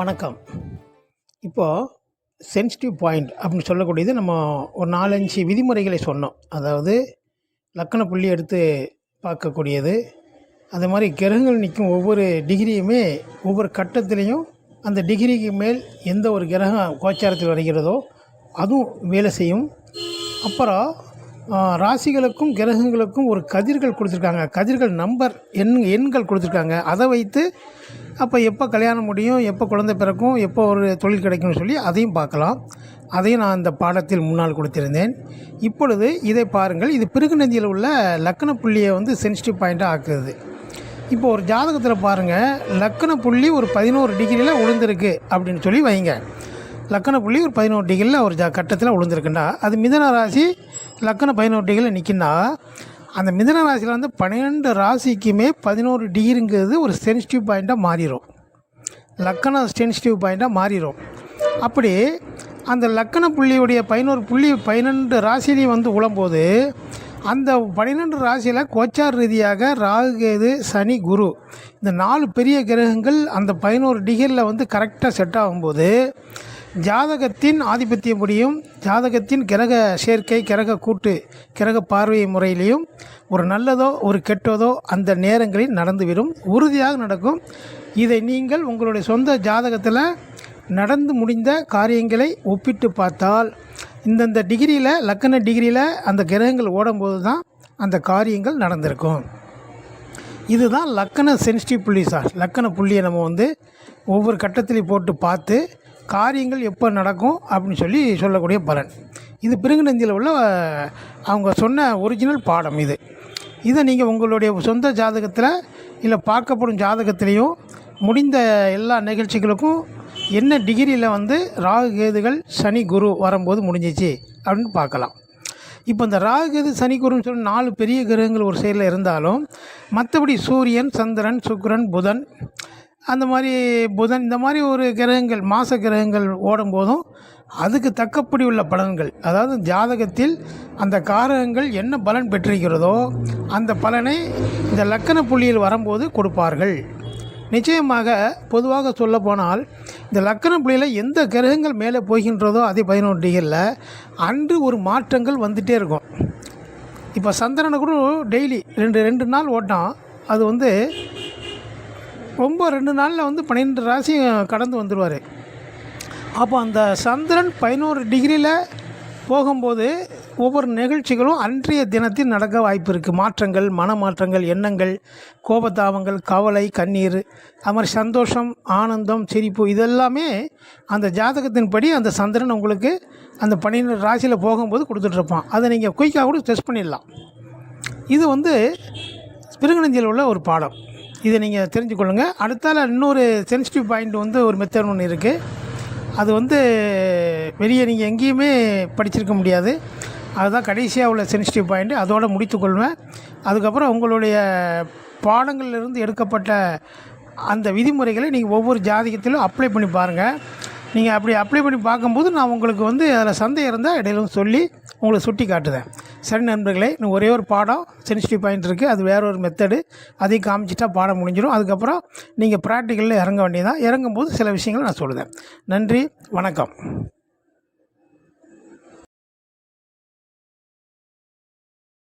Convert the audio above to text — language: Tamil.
வணக்கம். இப்போது சென்சிட்டிவ் பாயிண்ட் அப்படின்னு சொல்லக்கூடியது நம்ம ஒரு நாலஞ்சு விதிமுறைகளை சொன்னோம். அதாவது லக்கண புள்ளி எடுத்து பார்க்கக்கூடியது. அது மாதிரி கிரகங்கள் நிற்கும் ஒவ்வொரு டிகிரியுமே ஒவ்வொரு கட்டத்திலையும் அந்த டிகிரிக்கு மேல் எந்த ஒரு கிரகம் கோச்சாரத்தில் வருகிறதோ அதுவும் வேலை செய்யும். அப்புறம் ராசிகளுக்கும் கிரகங்களுக்கும் ஒரு கதிர்கள் கொடுத்துருக்காங்க. கதிர்கள் நம்பர் எண் எண்கள் கொடுத்துருக்காங்க. அதை வைத்து அப்போ எப்போ கல்யாணம் முடியும் எப்போ குழந்தை பிறக்கும் எப்போ ஒரு தொழில் கிடைக்கும்னு சொல்லி அதையும் பார்க்கலாம். அதையும் நான் இந்த பாடத்தில் முன்னால் கொடுத்திருந்தேன். இப்பொழுது இதை பாருங்கள். இது பிறகுநந்தியில் உள்ள லக்கண புள்ளியை வந்து சென்சிட்டிவ் பாயிண்ட்டாக ஆக்குது. இப்போ ஒரு ஜாதகத்தில் பாருங்கள் லக்கண புள்ளி ஒரு பதினோரு டிகிரியில் உளுந்திருக்கு அப்படின்னு சொல்லி வைங்க. லக்கண புள்ளி ஒரு பதினோரு டிகிரியில் ஒரு ஜா கட்டத்தில் உளுந்திருக்குன்னா அது மிதன ராசி லக்கண பதினோரு டிகிரியில் நிற்கின்னா அந்த மிதன ராசியில் வந்து பன்னிரெண்டு ராசிக்குமே பதினோரு டிகிரிங்கிறது ஒரு சென்சிட்டிவ் பாயிண்ட்டாக மாறிடும் லக்கண சென்சிட்டிவ் பாயிண்ட்டாக மாறிடும் அப்படி அந்த லக்கண புள்ளியுடைய பதினோரு புள்ளி பன்னெண்டு ராசிலையும் வந்து உழும்போது அந்த பன்னிரெண்டு ராசியில் கோச்சார் ரீதியாக ராகு கேது சனி குரு இந்த நாலு பெரிய கிரகங்கள் அந்த பதினோரு டிகிரியில் வந்து கரெக்டாக செட் ஆகும்போது ஜாதகத்தின் ஆதிபத்திய முடியும் ஜாதகத்தின் கிரக சேர்க்கை கிரக கூட்டு கிரக பார்வை முறையிலையும் ஒரு நல்லதோ ஒரு கெட்டதோ அந்த நேரங்களில் நடந்துவிடும். உறுதியாக நடக்கும். இதை நீங்கள் உங்களுடைய சொந்த ஜாதகத்தில் நடந்து முடிந்த காரியங்களை ஒப்பிட்டு பார்த்தால் இந்தந்த டிகிரியில் லக்கண டிகிரியில் அந்த கிரகங்கள் ஓடும்போது தான் அந்த காரியங்கள் நடந்திருக்கும். இதுதான் லக்கண சென்சிட்டிவ் புள்ளி சார். லக்கண புள்ளியை நம்ம வந்து ஒவ்வொரு கட்டத்திலையும் போட்டு பார்த்து காரியங்கள் எப்போ நடக்கும் அப்படின்னு சொல்லி சொல்லக்கூடிய பலன். இது பிருங்குநந்தியில் உள்ள அவங்க சொன்ன ஒரிஜினல் பாடம் இது. இதை நீங்கள் உங்களுடைய சொந்த ஜாதகத்தில் இல்லை பார்க்கப்படும் ஜாதகத்திலையும் முடிந்த எல்லா நிகழ்ச்சிகளுக்கும் என்ன டிகிரியில் வந்து ராகு கேதுகள் சனி குரு வரும்போது முடிஞ்சிச்சு அப்படின்னு பார்க்கலாம். இப்போ இந்த ராகு கேது சனி குருன்னு சொல்லி நாலு பெரிய கிரகங்கள் ஒரு சைடில் இருந்தாலும் மற்றபடி சூரியன் சந்திரன் சுக்கரன் புதன் அந்த மாதிரி புதன் இந்த மாதிரி ஒரு கிரகங்கள் மாச கிரகங்கள் ஓடும்போதும் அதுக்கு தக்கப்படி உள்ள பலன்கள் அதாவது ஜாதகத்தில் அந்த காரகங்கள் என்ன பலன் பெற்றிருக்கிறதோ அந்த பலனை இந்த லக்கண புள்ளியில் வரும்போது கொடுப்பார்கள். நிச்சயமாக பொதுவாக சொல்ல போனால் இந்த லக்கண புள்ளியில் எந்த கிரகங்கள் மேலே போகின்றதோ அதே பதினொன்று டிகிரியில் அன்று ஒரு மாற்றங்கள் வந்துகிட்டே இருக்கும். இப்போ சந்திரனை கூட டெய்லி ரெண்டு ரெண்டு நாள் ஓட்டான் அது வந்து ரொம்ப ரெண்டு நாளில் வந்து பன்னிரெண்டு ராசி கடந்து வந்துடுவார் அப்போ அந்த சந்திரன் பதினோரு டிகிரியில் போகும்போது ஒவ்வொரு நிகழ்ச்சிகளும் அன்றைய தினத்தில் நடக்க வாய்ப்பு இருக்குது மாற்றங்கள் மன மாற்றங்கள் எண்ணங்கள் கோபதாபங்கள் கவலை கண்ணீர் அது மாதிரி சந்தோஷம் ஆனந்தம் சிரிப்பு இதெல்லாமே அந்த ஜாதகத்தின்படி அந்த சந்திரன் உங்களுக்கு அந்த பன்னிரெண்டு ராசியில் போகும்போது கொடுத்துட்ருப்பான். அதை நீங்கள் குயிக்காக கூட டெஸ்ட் பண்ணிடலாம். இது வந்து பிருகுநந்தியில் உள்ள ஒரு பாடம். இதை நீங்கள் தெரிஞ்சுக்கொள்ளுங்கள் அடுத்தால இன்னொரு சென்சிட்டிவ் பாயிண்ட் வந்து ஒரு மெத்தட் ஒன்று இருக்குது அது வந்து வெளியே நீங்கள் எங்கேயுமே படிச்சிருக்க முடியாது. அதுதான் கடைசியாக உள்ள சென்சிட்டிவ் பாயிண்ட் அதோடு முடித்துக்கொள்வேன். அதுக்கப்புறம் உங்களுடைய பாடங்களிலிருந்து எடுக்கப்பட்ட அந்த விதிமுறைகளை நீங்கள் ஒவ்வொரு ஜாதகத்திலும் அப்ளை பண்ணி பாருங்கள் நீங்கள் அப்படி அப்ளை பண்ணி பார்க்கும்போது நான் உங்களுக்கு வந்து அதில் சந்தேகம் இருந்தால் இடையிலும் சொல்லி உங்களுக்கு சுட்டி காட்டுதேன் சரி நண்பர்களே இன்னும் ஒரே ஒரு பாடம் சென்சிட்டிவ் பாயிண்ட் இருக்குது அது வேற ஒரு மெத்தடு அதையும் காமிச்சிட்டா பாடம் முடிஞ்சிடும் அதுக்கப்புறம் நீங்கள் ப்ராக்டிக்கலில் இறங்க வேண்டியதான் இறங்கும்போது சில விஷயங்களை நான் சொல்லுவேன் நன்றி வணக்கம்.